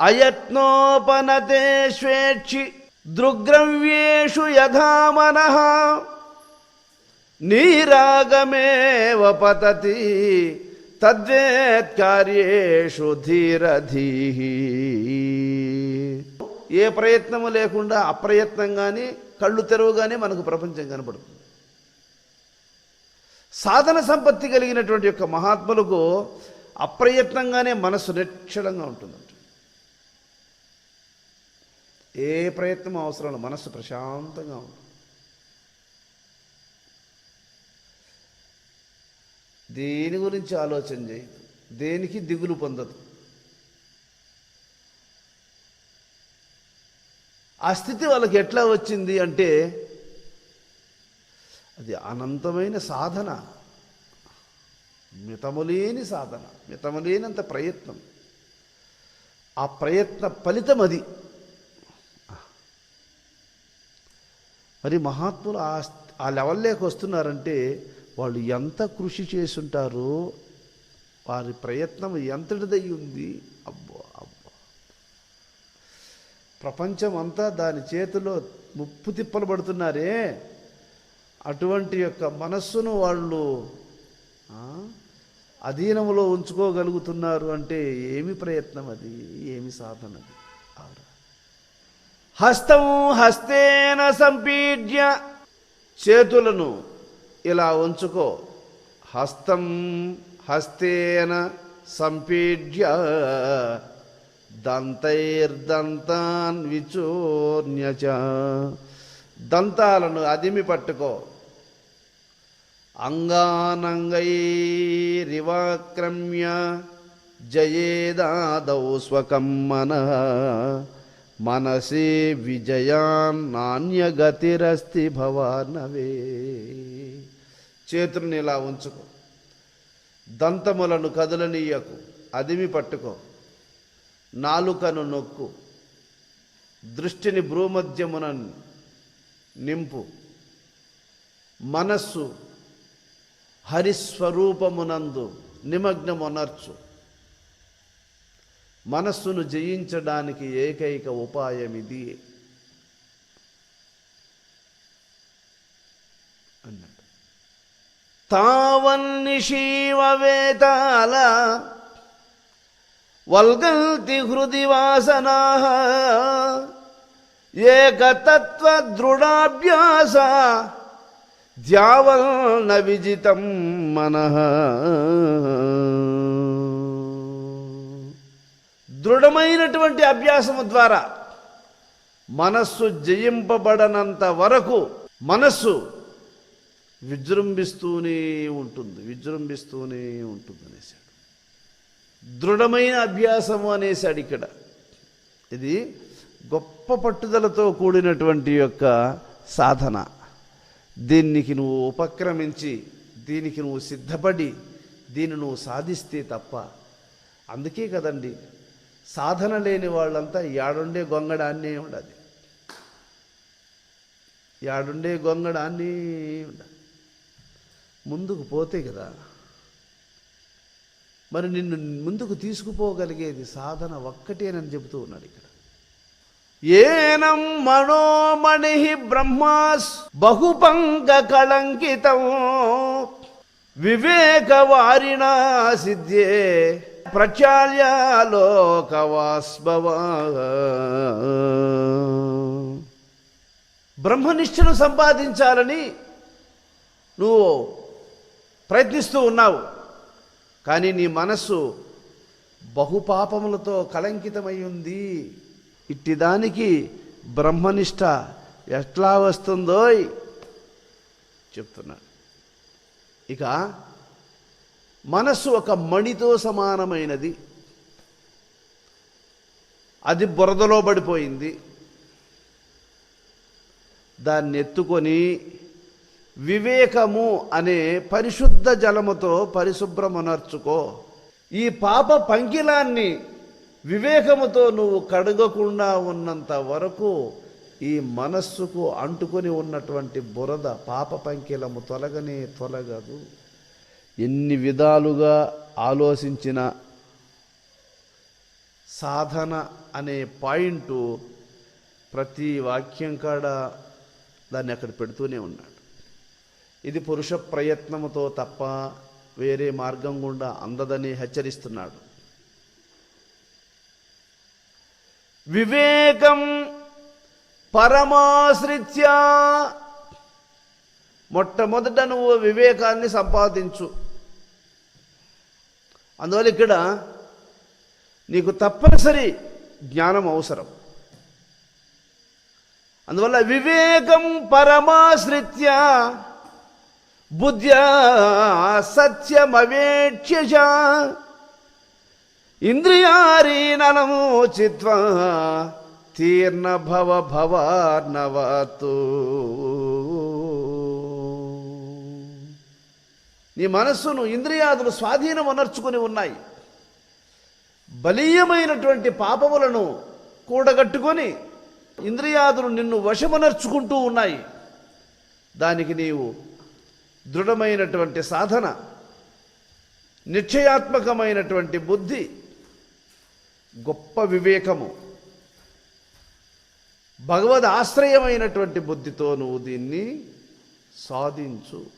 అయత్నోపనతే స్వేచ్ఛి దృగ్రవ్యేషు యథామన. నీరాగమేవ పతతి తద్వేత్కార్యేషు ధీరధీహి. ఏ ప్రయత్నము లేకుండా అప్రయత్నంగానే కళ్ళు తెరవగానే మనకు ప్రపంచం కనపడుతుంది. సాధన సంపత్తి కలిగినటువంటి యొక్క మహాత్ములకు అప్రయత్నంగానే మనస్సు నిక్షడంగా ఉంటుంది. ఏ ప్రయత్నం అవసరం లేదు, మనస్సు ప్రశాంతంగా ఉంటుంది దేని గురించి ఆలోచన చేయదు. దేనికి దిగులు పొందదు. ఆ స్థితి వాళ్ళకి ఎట్లా వచ్చింది అంటే అది అనంతమైన సాధన. మితములేని సాధన. మితములేనంత ప్రయత్నం. ఆ ప్రయత్న ఫలితం అది. మరి మహాత్ములు ఆ ఆ లెవెల్లోకి వస్తున్నారంటే వాళ్ళు ఎంత కృషి చేసుంటారో వారి ప్రయత్నం ఎంతటిదై ఉంది అబ్బో అబ్బో. ప్రపంచం అంతా దాని చేతిలో ముప్పు తిప్పలు పడుతున్నారే. అటువంటి యొక్క మనస్సును వాళ్ళు అధీనంలో అధీనములో ఉంచుకోగలుగుతున్నారు అంటే ఏమి ప్రయత్నం అది? ఏమి సాధన అది? హస్తం హస్తేన సంపీడ్య. చేతులను ఇలా ఉంచుకో. హస్తం హస్తేన సంపీడ్య. దంతైర్దంతాన్ విచూర్ణ్యచ. దంతాలను అదిమి పట్టుకో. అంగానంగైరివాక్రమ్య జయేదాదౌ స్వకం మన మనసే విజయాన్ నాణ్యగతిరస్తి భవానవే. చేతులను ఇలా ఉంచుకో. దంతములను కదలనీయకు అదిమి పట్టుకో. నాలుకను నొక్కు. దృష్టిని భ్రూమధ్యమున నింపు. మనస్సు హరిస్వరూపమునందు నిమగ్నమునర్చు. మనస్సును జయించడానికి ఏకైక ఉపాయం ఇది. అన్నాడు తావన్నిషీవ వేతాల వల్గల్తి హృది వాసనా ఏకతత్వ దృఢాభ్యాస ధ్యావల్న విజితం మనః. దృఢమైనటువంటి అభ్యాసము ద్వారా మనస్సు జయింపబడనంత వరకు మనస్సు విజృంభిస్తూనే ఉంటుంది విజృంభిస్తూనే ఉంటుంది అనేసాడు. దృఢమైన అభ్యాసము అనేసాడు ఇక్కడ. ఇది గొప్ప పట్టుదలతో కూడినటువంటి యొక్క సాధన. దీనికి నువ్వు ఉపక్రమించి దీనికి నువ్వు సిద్ధపడి దీన్ని నువ్వు సాధిస్తే తప్ప అందుకే కదండి సాధన లేని వాళ్ళంతా యాడుండే గొంగడాన్నే ఉండదు యాడుండే గొంగడాన్ని ఉండదు ముందుకు పోతే కదా మరి నిన్ను ముందుకు తీసుకుపోగలిగేది సాధన ఒక్కటేనని చెబుతూ ఉన్నాడు ఇక్కడ. ఏనం మనోమణి బ్రహ్మాస్ బహుపంక కళంకితం వివేకవారిణా సిద్ధే ప్రచాల్యాలోకవాస్భవ బ్రహ్మనిష్టను సంపాదించాలని నువ్వు ప్రయత్నిస్తూ ఉన్నావు. కానీ నీ మనస్సు బహుపాపములతో కలంకితమై ఉంది ఇట్టిదానికి బ్రహ్మనిష్ట ఎట్లా వస్తుందో చెప్తున్నాడు ఇక మనస్సు ఒక మణితో సమానమైనది. అది బురదలో పడిపోయింది. దాన్ని ఎత్తుకొని వివేకము అనే పరిశుద్ధ జలముతో పరిశుభ్రమునర్చుకో. ఈ పాప పంకిలాన్ని వివేకముతో నువ్వు కడగకుండా ఉన్నంత వరకు ఈ మనస్సుకు అంటుకొని ఉన్నటువంటి బురద పాప పంకిలము తొలగనే తొలగదు. ఎన్ని విధాలుగా ఆలోచించిన సాధన అనే పాయింట్ ప్రతి వాక్యం కాడ దాన్ని అక్కడ పెడుతూనే ఉన్నాడు. ఇది పురుష ప్రయత్నముతో తప్ప వేరే మార్గం గుండా అందదని హెచ్చరిస్తున్నాడు. వివేకం పరమాశ్రిత్య. మొట్టమొదట నువ్వు వివేకాన్ని సంపాదించు. అందువల్ల ఇక్కడ నీకు తప్పనిసరి జ్ఞానం అవసరం. అందువల్ల వివేకం పరమాశ్రిత్య బుద్ధ్య సత్యమవేక్ష్య ఇంద్రియారీనము చిత్వ తీర్ణ భవ భవార్ణవతు. నీ మనస్సును ఇంద్రియాదులు స్వాధీనం అనర్చుకుని ఉన్నాయి. బలీయమైనటువంటి పాపములను కూడగట్టుకొని ఇంద్రియాదులు నిన్ను వశమనర్చుకుంటూ ఉన్నాయి. దానికి నీవు దృఢమైనటువంటి సాధన నిశ్చయాత్మకమైనటువంటి బుద్ధి గొప్ప వివేకము భగవద్ ఆశ్రయమైనటువంటి బుద్ధితో నువ్వు దీన్ని సాధించు.